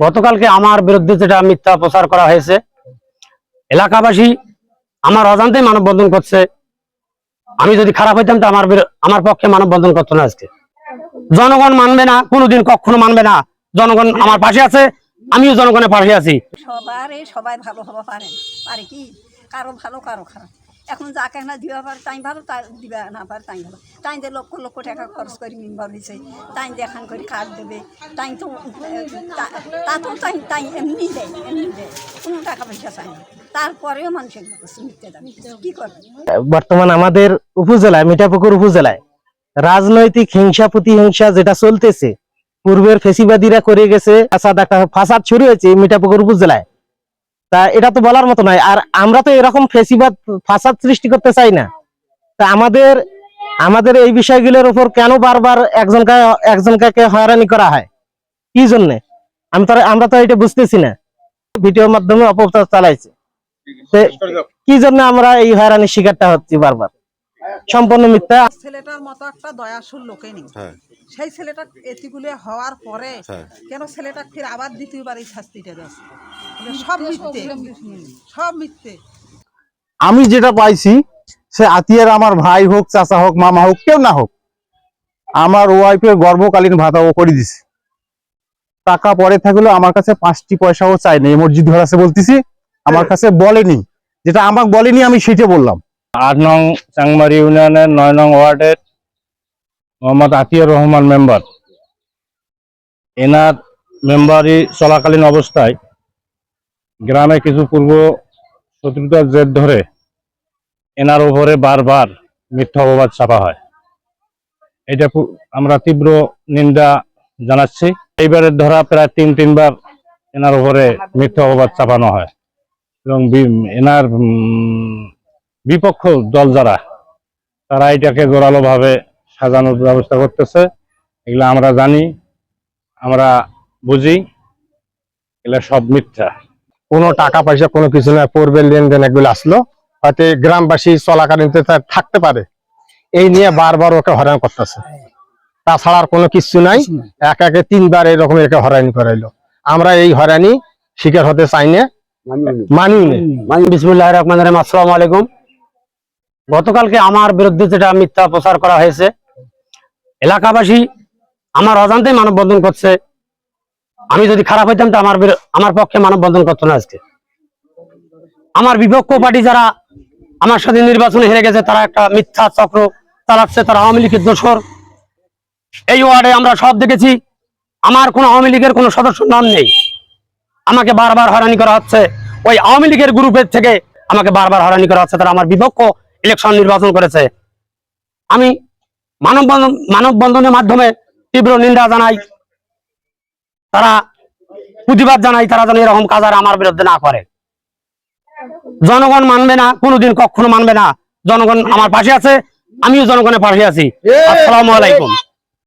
গতকালকে আমার বিরুদ্ধে যেটা মিথ্যা প্রচার করা হয়েছে, এলাকাবাসী আমার অজান্তে মানববন্ধন করছে। আমি যদি খারাপ হইতাম তো আমার আমার পক্ষে মানববন্ধন করতো না আজকে। জনগণ মানবে না, কোনোদিন কখনো মানবে না। জনগণ আমার পাশে আছে, আমিও জনগণের পাশে আছি। সবারই সবাই ভালো হওয়া পারে কি? কারও ভালো, কারও খারাপ। এখন যাকে না দিবা পারে, তাই ভালো, তাই দিবা না পারে, তাই ভালো। তাই যে লক্ষ লক্ষ টাকা খরচ করে মেম্বার হয়েছে তাই দেখান করে কার্ড দেবে, তাই তো, তা- তা তাই তাই এমনি দেয় এমনি দেয়। কোনো টাকা পয়সা চায় না। তারপরেও মানুষের কী করবে? বর্তমান আমাদের উপজেলায়, মিঠাপুকুর উপজেলায়, রাজনৈতিক হিংসা প্রতিহিংসা যেটা চলতেছে, পূর্বের ফেসিবাদীরা করে গেছে, ফাসাদ হয়েছে মিঠাপুকুর উপজেলায়। তা এটা তো বলার মতো নয়। আর আমরা তো এরকম ফেসিবাদ ফাসাদ সৃষ্টি করতে চাই না। তা আমাদের আমাদের এই বিষয়গুলোর উপর কেন বারবার একজনকে একজনকে হয়রানি করা হয়? কি জন্যে? আমি তো আমরা তো এটা বুঝতেছি না। ভিডিওর মাধ্যমে অপপ্রচার চালাইছে। কি জন্য আমরা এই হয়রানির শিকারটা হচ্ছি বারবার? সম্পূর্ণ মিথ্যা। ছেলেটার মতো একটা দয়াশীল লোকে নেই। হ্যাঁ। সেই ছেলেটা এতিগুলো হওয়ার পরে হ্যাঁ। কেন ছেলেটা ফির আবার দ্বিতীয়বার এই শাস্তিটা দিয়েছে সব মিথ্যে। সব মিথ্যে। আমি যেটা পাইছি সে আতিয়ার আমার ভাই হোক চাচা হোক মামা হোক কেউ না হোক আমার ওয়াইফের গর্ভকালীন ভাতা ও করে দিছে। টাকা পরে থাকলেও আমার কাছে পাঁচটি পয়সাও চাই না মসজিদ ঘর আছে বলতেছি আমার কাছে বলেনি। যেটা আমাকে বলেনি আমি সেটা বললাম। আট নং চাংমারি ইউনিয়নের নয় নং ওয়ার্ডের মোহাম্মদ আতিয়ার রহমান মেম্বার এনার মেম্বারি চলাকালীন অবস্থায় গ্রামে কিছু পূর্ব শত্রুতার জের ধরে এনার উপরে বারবার মিথ্যা অপবাদ ছাপা হয়। এটা আমরা তীব্র নিন্দা জানাচ্ছি। এইবারের ধরা প্রায় তিন, তিনবার এনার উপরে মিথ্যা অপবাদ চাপানো হয় এবং এনার বিপক্ষ দল যারা, তারা এটাকে জোরালো ভাবে সাজানোর ব্যবস্থা করতেছে। এগুলো আমরা জানি, আমরা বুঝি, এগুলো সব মিথ্যা। কোনো টাকা পয়সা কোনো কিছু না পূর্বের লেনদেন এগুলো আসলো। হয়তো গ্রামবাসী চলাকালীন থাকতে পারে। এই নিয়ে বারবার ওকে হরান করতেছে। তাছাড়া আর কোনো কিছু নাই। এক একে তিনবার এরকম একে হয়রানি করাইলো। আমরা এই হয়রানি শিকার হতে চাই না। মানি না। বিসমুল্লাহ রহমান রহিম। আসসালামু আলাইকুম। গতকালকে আমার বিরুদ্ধে যেটা মিথ্যা প্রচার করা হয়েছে এলাকাবাসী আমার অজান্তে মানববন্ধন করছে। আমি যদি খারাপ হইতাম তো আমার আমার পক্ষে মানববন্ধন করতো না আজকে। আমার বিপক্ষ পার্টি যারা আমার সাথে নির্বাচনে হেরে গেছে, তারা একটা মিথ্যা চক্র চালাচ্ছে, তারা আওয়ামী লীগের দোষর। এই ওয়ার্ডে আমরা সব দেখেছি, আমার কোনো আওয়ামী লীগের কোনো সদস্য নাম নেই। আমাকে বারবার হয়রানি করা হচ্ছে। ওই আওয়ামী লীগের গ্রুপের থেকে আমাকে বারবার হয়রানি করা হচ্ছে, তারা আমার বিপক্ষ ইলেকশন নির্বাচন করেছে। আমি মানববন্ধন মানববন্ধনের মাধ্যমে তীব্র নিন্দা জানাই। তারা প্রতিবাদ জানাই তারা যেন এরকম কাজ আর আমার বিরুদ্ধে না করে। জনগণ মানবে না কোনোদিন কখনো মানবে না। জনগণ আমার পাশে আছে আমিও জনগণের পাশে আছি। আসসালামু আলাইকুম।